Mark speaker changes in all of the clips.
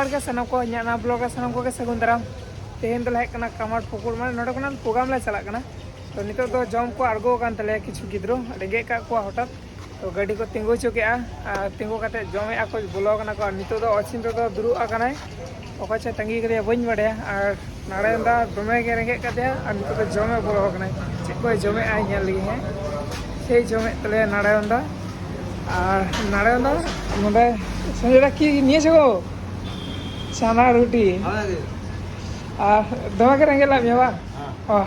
Speaker 1: ᱜᱮ ᱥᱟᱱᱟᱢ ᱠᱚ ᱤᱧᱟᱹᱜ ᱱᱚᱣᱟ ᱵᱞᱚᱜ ᱨᱮ ᱥᱟᱱᱟᱢ ᱠᱚᱜᱮ ᱥᱟᱹᱜᱩᱱ ᱫᱟᱨᱟᱢ ᱛᱮᱦᱮᱧ ᱫᱚᱞᱮ ᱦᱮᱡ ᱠᱟᱱᱟ ᱠᱟᱢᱟᱨ ᱯᱩᱠᱩᱨ ᱢᱟᱱᱮ ᱱᱚᱰᱮ ᱠᱷᱚᱱᱟᱜ ᱯᱨᱳᱜᱨᱟᱢ ᱞᱮ ᱪᱟᱞᱟᱜ ᱠᱟᱱᱟ ᱛᱚ ᱱᱤᱛᱚᱜ ᱫᱚ ᱡᱚᱢ ᱠᱚ ᱟᱬᱜᱚ ᱟᱠᱟᱱ ᱛᱟᱞᱮᱭᱟ ᱠᱤᱪᱷু ᱜᱤᱫᱽᱨᱟᱹ ᱨᱮᱸᱜᱮᱡ ᱠᱟᱜ ᱠᱚᱣᱟ ᱦᱚᱴᱟᱛ ᱛᱚ ᱜᱟᱹᱰᱤ ko ᱛᱤᱸᱜᱩ ᱦᱚᱪᱚ ᱠᱮᱜᱼᱟ ᱟᱨ ᱛᱤᱸᱜᱩ ᱠᱟᱛᱮᱫ ᱡᱚᱢᱮᱜᱼᱟ ᱠᱚ ᱵᱚᱞᱚ ᱠᱟᱱᱟ ᱠᱚ ᱟᱨ ᱱᱤᱛᱚᱜ ᱫᱚ ᱚᱪᱤᱱᱛᱚ ᱫᱚ ᱫᱩᱲᱩᱵ ᱟᱠᱟᱱᱟᱭ ᱚᱠᱚᱭ ᱪᱚ ᱛᱟᱺᱜᱤ ᱠᱟᱫᱮᱭᱟ ᱵᱟᱹᱧ ᱵᱟᱰᱟᱭᱟ ᱟᱨ ᱱᱟᱨᱟᱭᱚᱱ ᱫᱟ ᱫᱚᱢᱮ ᱜᱮ ᱨᱮᱸᱜᱮᱡ ᱠᱟᱫᱮᱭᱟ ᱟᱨ ᱱᱤᱛᱚᱜ ᱫᱚ ᱡᱚᱢᱮ ᱵᱚᱞᱚ ᱟᱠᱟᱱᱟᱭ ᱪᱮᱫ ᱠᱚᱭ ᱡᱚᱢᱮᱜᱼᱟ ᱧᱮᱞ ᱞᱮᱜᱮ ᱦᱮᱸ সেই জমে তাহলে নারায়ণ দা আর নারায়ণ দা নডে সঞ্জয় দা কি নিয়েছো গো ಸಾನಾ ರೋಟಿ ದವಾಗ ರಂಗಿಲ್ಲ ಮೇವ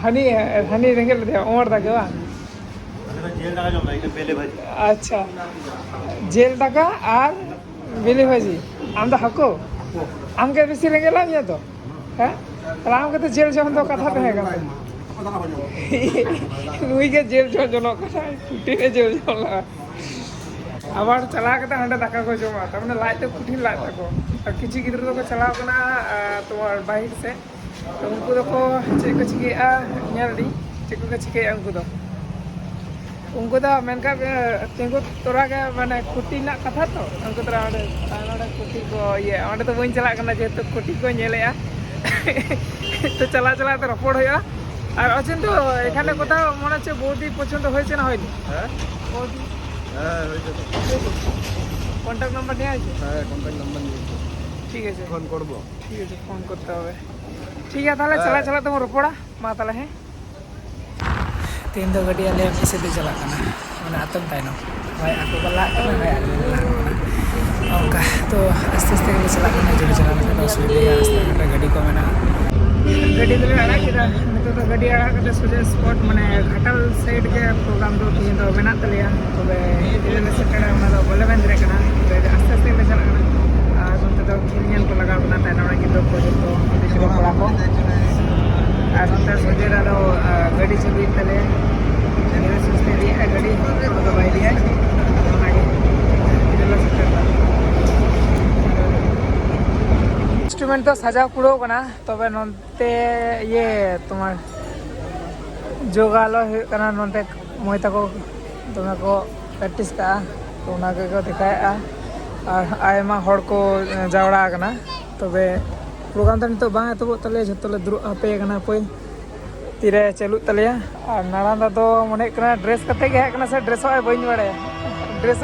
Speaker 1: ಹನಿ ಹನಿ ರಂಗಿಲ್ಲ ದೇವ ಓಡ್ದಾಗವ আচ্ছা জেল টাকা আর বেলি ভাজি আমরা হাকো আমাকে বেশি রেগে লাভ তো হ্যাঁ তাহলে আমাকে তো জেল যখন তো কথা হয়ে গেল উইকে জেল জন জন কথা কুটিরে জেল জন আবার চালা কাতে হাঁটে দেখা কো জমা তার মানে লাইতে কুটির লাই থাকো আর কিছু গিদ্র দোকো চালাও কানা তোমার বাহির সে তো উনকু দোকো চেক কো চিকেয়া ᱧᱮᱞ ᱫᱤ ᱪᱮᱫ ᱠᱚ ᱪᱤᱠᱟᱹᱭᱟ ᱩᱱᱠᱩ ᱫᱚ ᱩᱱᱠᱩ ᱫᱚ ᱢᱮᱱᱠᱷᱟᱱ ᱛᱤᱸᱜᱩ ᱛᱚᱨᱟ ᱜᱮ ᱢᱟᱱᱮ ᱠᱩᱴᱤ ᱨᱮᱱᱟᱜ ᱠᱟᱛᱷᱟ ᱛᱚ ᱩᱱᱠᱩ ᱛᱚᱨᱟ ᱚᱸᱰᱮ ᱱᱚᱰᱮ ᱠᱩᱴᱤ ᱠᱚ ᱤᱭᱟᱹ ᱚᱸᱰᱮ ᱫᱚ ᱵᱟᱹᱧ ᱪᱟᱞᱟᱜ ᱠᱟᱱᱟ ᱡᱮᱦᱮᱛু ᱠᱩᱴᱤ ko ᱧᱮᱞᱮᱜᱼᱟ তো চালা চালাতে রপড় হইয়া আর অচিন্ত এখানে কোথাও মনে হচ্ছে বৌদি পছন্দ হয়েছে না হয়নি
Speaker 2: হ্যাঁ
Speaker 1: বৌদি
Speaker 2: হ্যাঁ হয়েছে তো
Speaker 1: কন্ট্যাক্ট নাম্বার নিয়ে আছে
Speaker 2: হ্যাঁ কন্ট্যাক্ট নাম্বার নিয়েছি
Speaker 1: ঠিক আছে।
Speaker 2: ফোন করব।
Speaker 1: ঠিক আছে ফোন করতে হবে। ঠিক আছে তাহলে চলে চলে তোমার উপরা মা তাহলে হ্যাঁ? चला आस्ते आस्ते गड्डी चला तो सुबह या आस्ते को मैंने आड़ा किरा मैं तो सोचे स्पॉट मैंने घाटल साइड प्रोग्राम तो तीन दो बना तलिया तो बे इधर से करा मैं तो बंद आस्ते आस्ते রেস্টুরেন্ট তো সাজা পুরো কানা তবে নন্তে ইয়ে তোমার যোগালো হয়ে কানা নন্তে মই তাকো তোমরা কো প্র্যাকটিস কা তোমরা কো দেখায় आयमा को जावड़ा तबे प्रोग्राम तो नित जो ले दुरुब हापे पे तीर चालू तले नड़ा तो मन ड्रेस कते हजना से ड्रेस
Speaker 3: बी बड़ा
Speaker 1: ड्रेस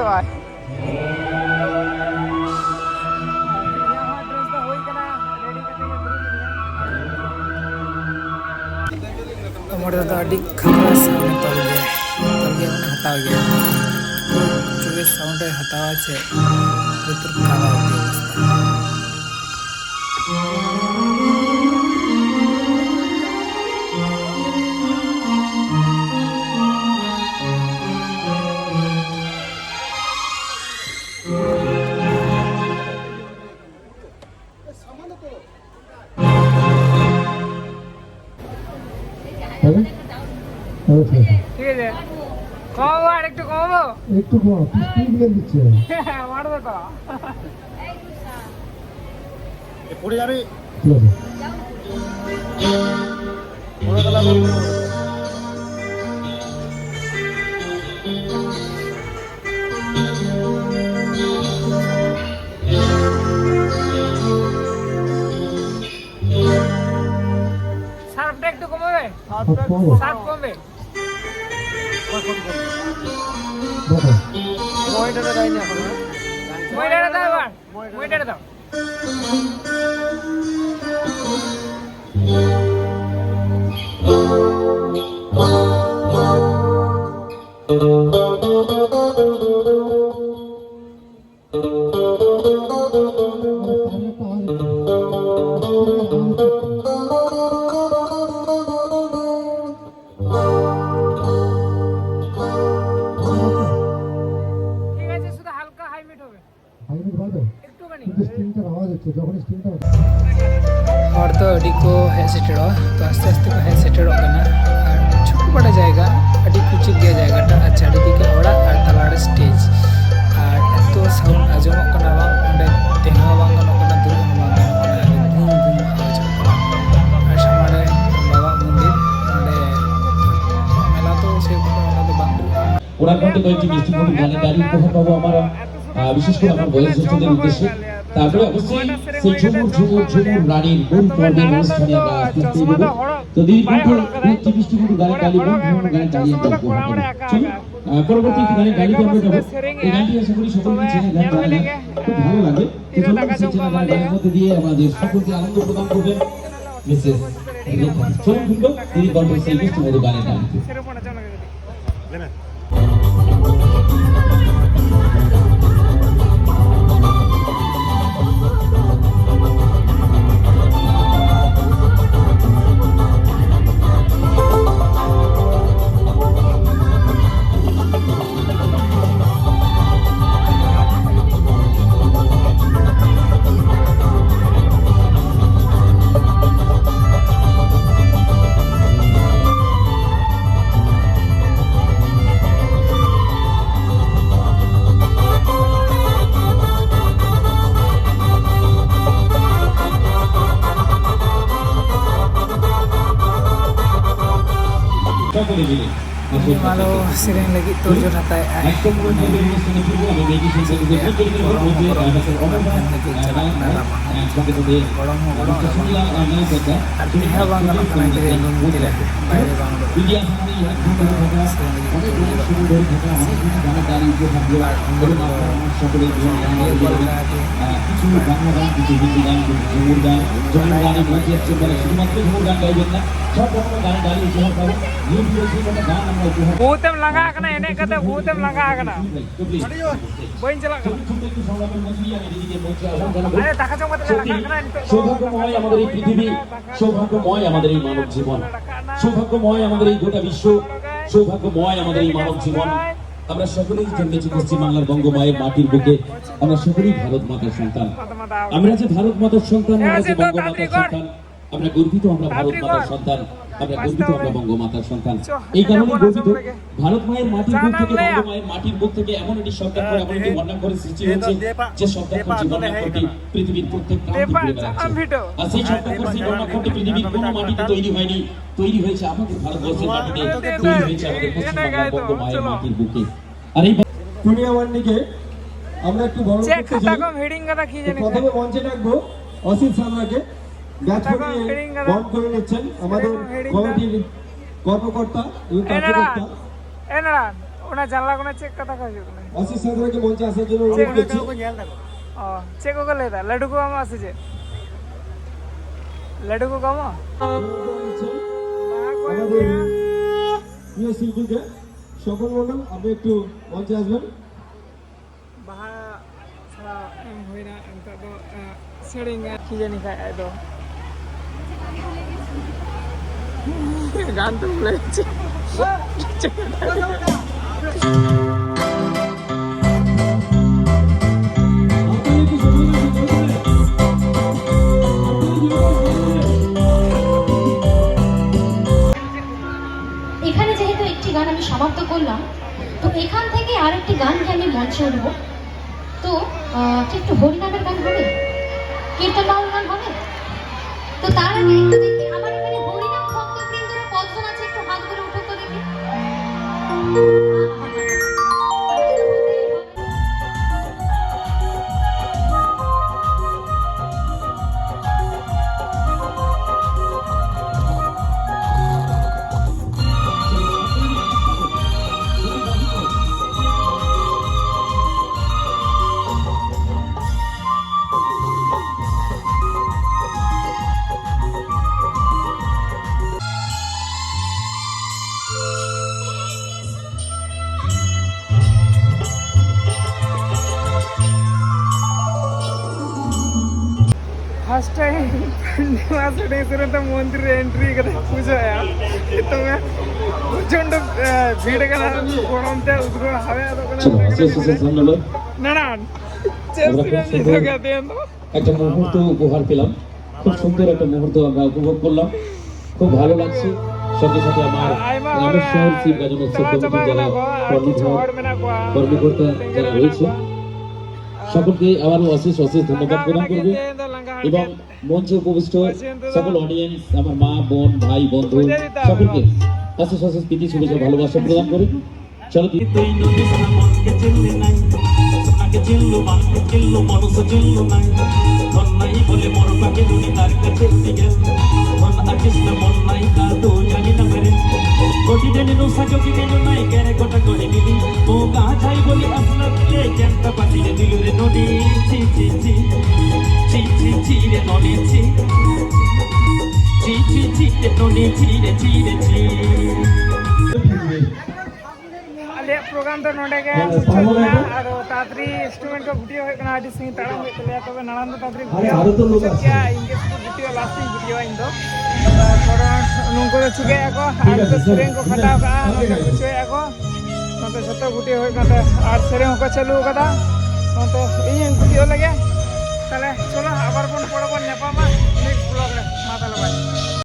Speaker 1: साउंड हटावा tertawa. একটু
Speaker 3: কম স্পিড মেন দিচ্ছে
Speaker 1: মারবো তো
Speaker 2: পড়ে যাবে? গেলে।
Speaker 1: সার্ফটা একটু কমাবে? সার্ফ কমবে? মইটারে দাও
Speaker 3: মানে
Speaker 1: ᱦᱚᱲ ᱫᱚ ᱟᱹᱰᱤ ᱠᱚ ᱦᱮᱡ ᱥᱮᱴᱮᱨᱚᱜᱼᱟ ᱛᱚ ᱟᱥᱛᱮ ᱟᱥᱛᱮ ᱠᱚ ᱦᱮᱡ ᱥᱮᱴᱮᱨᱚᱜ ᱠᱟᱱᱟ ᱟᱨ ᱪᱷᱳᱴᱳ ᱵᱟᱲᱟ ᱡᱟᱭᱜᱟ ᱟᱹᱰᱤ ᱠᱩᱪᱤᱛ ᱜᱮᱭᱟ ᱡᱟᱭᱜᱟᱴᱟ ᱟᱨ ᱪᱟᱨᱤᱫᱤᱠᱮ ᱚᱲᱟᱜ ᱟᱨ ᱛᱟᱞᱟᱨᱮ ᱥᱴᱮᱡᱽ ᱟᱨ ᱮᱛᱚ ᱥᱟᱣᱩᱱᱰ ᱟᱸᱡᱚᱢᱚᱜ ᱠᱟᱱᱟ ᱵᱟᱝ ᱚᱸᱰᱮ ᱛᱮᱦᱮᱸ ᱦᱚᱸ ᱵᱟᱝ ᱜᱟᱱᱚᱜ ᱠᱟᱱᱟ ᱫᱩᱲᱩᱵ ᱦᱚᱸ ᱵᱟᱝ ᱜᱟᱱᱚᱜ ᱠᱟᱱᱟ ᱵᱩᱢ ᱵᱩᱢ ᱟᱣᱟᱡᱚᱜ ᱠᱟᱱᱟ ᱟᱨ ᱥᱟᱢᱟᱝᱨᱮ ᱵᱟᱵᱟ ᱢᱚᱱᱫᱤᱨ ᱚᱸᱰᱮ মেলা তো সেরকম মেলা তো বাংলা
Speaker 4: ওরা কিন্তু কয়েকটি মিষ্টি কোনো গানের তারিখ প্রভাব পাবো আমার বিশেষ করে আমার বয়স জ্যেষ্ঠদের উদ্দেশ্যে তারপরে অবশ্যই সেই ঝুমুর ঝুমুর ঝুমুর রানীর মূল পর্বের অনুষ্ঠানে আমরা আসতে দেব তো দিদি কিন্তু বৃষ্টি বৃষ্টি কিন্তু গাড়ি গাড়ি মূল ভ্রমণ গাড়ি? গাড়ি আমরা আহ, পরবর্তী গাড়ি আমরা যাব এই গানটি আশা করি সকলে চেনে গান জানে খুব ভালো লাগে। তো চলুন সেই চেনা গান গানের মধ্যে দিয়ে আমাদের সকলকে আনন্দ প্রদান করবেন মিসেস চলুন কিন্তু দিদি গল্পের সেই মিষ্টি মধু গানের গানটি
Speaker 1: সেরকম
Speaker 4: সকলে গান ঝুমুর গানে বলতে যাচ্ছে বলে শুধুমাত্র
Speaker 1: ভূতেম লাগা kana এনে kata ভূতেম লাগা লাগা kana
Speaker 4: সৌভাগ্যময় আমাদের এই পৃথিবী সৌভাগ্যময় আমাদের এই মানব জীবন সৌভাগ্যময় আমাদের এই গোটা বিশ্ব সৌভাগ্যময় আমাদের এই মানব জীবন আমরা সকলেই জন্মেছি পশ্চিমবাংলার বঙ্গমায়ের মাটির বুকে। আমরা সকলেই ভারত মাতার সন্তান। আমরা যে ভারত মাতার সন্তান, আমরা যে বঙ্গমাতার সন্তান, আমরা গর্বিত আমরা ভারত মাতার সন্তান। আমরা গর্বিত আমরা বঙ্গমাতার সন্তান। এই কারণে গর্বিত ভারত মায়ের মাটির বুক থেকে বঙ্গমায়ের মাটির বুক থেকে এমন একটি সন্তান করে এমন একটি বন্যাঙ্করের সৃষ্টি হয়েছে যে সন্তান জীবনাঙ্করটি পৃথিবীর প্রত্যেক প্রান্তে ঘুরে বেড়াচ্ছে। আর সেই সন্তান সেই বন্যাঙ্করটি পৃথিবীর কোনো মাটিতে তৈরি হয়নি তৈরি হয়েছে আমাদের ভারতবর্ষের মাটিতে। তৈরি হয়েছে আমাদের পশ্চিমবাংলার বঙ্গমায়ের মাটির বুকে। আর এই
Speaker 5: দুনিয়া ওয়ানটিকে আমরা একটু বড় করতে চাই। প্রথমে মঞ্চে ডাকবো অসিত সামরাকে ব্যাচ নিয়ে
Speaker 1: বল করে
Speaker 5: নিচ্ছেন আমাদের কমিটির কর্মকর্তা এবং কার্যকর্তা
Speaker 1: এনারা ওনা জানলা কোনা চেক কথা কইছে
Speaker 5: আসি সাদরাকে মঞ্চে আসার জন্য অনুরোধ করছি।
Speaker 1: ও চেক করলে দা লাডু কো আমা
Speaker 5: আছে যে। লাডু কো সকল মন্ডল আপনি একটু মঞ্চে আসবেন।
Speaker 1: বাহা ছাড়া হই না কি জানি খায় গান ভুলে যাচ্ছি?
Speaker 6: এখানে যেহেতু একটি গান আমি সমাপ্ত করলাম, তো এখান থেকে আর আরেকটি গানকে আমি মঞ্চে উঠব তো কি একটু হরিনামের গান হবে? কীর্তন গান হবে? তো তার আগে আমার এখানে Thank you. একটা
Speaker 1: এন্ট্রি ভিড়
Speaker 4: মুহূর্ত উপহার পেলাম খুব সুন্দর একটা মুহূর্ত আমরা উপভোগ করলাম খুব ভালো লাগছে সকলকে আবার অশেষ অশেষ ধন্যবাদ প্রদান করব এবং মঞ্চে উপবিষ্ট সকল অডিয়েন্স আমার মা, বোন, ভাই, বন্ধু, সকলকে অশেষ অশেষ প্রীতি, শুভেচ্ছা, ভালোবাসা প্রদান করে। চলো
Speaker 2: চিল্লু বান্ধে চিল্লু মানুষ চিল্লু নাই ধন নাই বলে বড় পাকে টুনি ছিড়ে ছিড়ে
Speaker 1: ᱟᱞᱮᱭᱟᱜ ᱯᱨᱳᱜᱨᱟᱢ ᱫᱚ ᱱᱚᱰᱮ ᱜᱮ ᱢᱩᱪᱟᱹᱫᱱᱟ ᱟᱫᱚ ᱛᱟᱛᱨᱤ ᱤᱱᱥᱴᱨᱩᱢᱮᱱᱴ ᱠᱚ ᱵᱷᱤᱰᱤᱭᱳ ᱦᱩᱭᱩᱜ ᱠᱟᱱᱟ ᱟᱹᱰᱤ ᱥᱟᱺᱜᱤᱧ ᱛᱟᱲᱟᱢ ᱦᱩᱭᱩᱜ ᱛᱟᱞᱮᱭᱟ ᱛᱚᱵᱮ ᱱᱟᱲᱟᱢ ᱫᱚ ᱛᱟᱛᱨᱤ ᱵᱷᱤᱰᱤᱭᱳ ᱜᱮᱭᱟ ᱤᱧᱜᱮ ᱥᱩᱫᱷᱩ ᱵᱷᱤᱰᱤᱭᱳ ᱞᱟᱥᱴᱤᱧ ᱵᱷᱤᱰᱤᱭᱳ ᱤᱧ ᱫᱚ ᱠᱟᱨᱚᱱ ᱱᱩᱝᱠᱩ ᱫᱚ ᱪᱤᱠᱟᱹᱭᱮᱫᱼᱟ ᱠᱚ ᱟᱨ ᱱᱚᱛᱮ ᱥᱮᱨᱮᱧ ᱠᱚ ᱠᱷᱟᱴᱟᱣ ᱠᱟᱜᱼᱟ ᱱᱚᱛᱮ ᱵᱩᱪᱷᱟᱹᱣᱮᱫᱼᱟ ᱠᱚ ᱱᱚᱛᱮ ᱡᱷᱚᱛᱚ ᱵᱷᱤᱰᱤᱭᱳ ᱦᱩᱭᱩᱜ ᱠᱟᱱ ᱛᱟᱭᱟ ᱟᱨ ᱥᱮᱨᱮᱧ ᱦᱚᱸᱠᱚ ᱪᱟᱹᱞᱩ ᱟᱠᱟᱫᱟ ᱱᱚᱛᱮ ᱤᱧᱤᱧ ᱵᱷᱤᱰᱤᱭᱳ ᱞᱟᱹᱜᱤᱫ ᱛᱟᱦᱚᱞᱮ ᱪᱚᱞᱚ আবার ᱵᱚᱱ পরে ᱵᱚᱱ ᱧᱟᱯᱟᱢᱟ নেক্সট ব্ᱞᱚᱜ ᱨᱮ ᱢᱟ ᱛᱟᱦᱚᱞᱮ ᱵᱟᱭ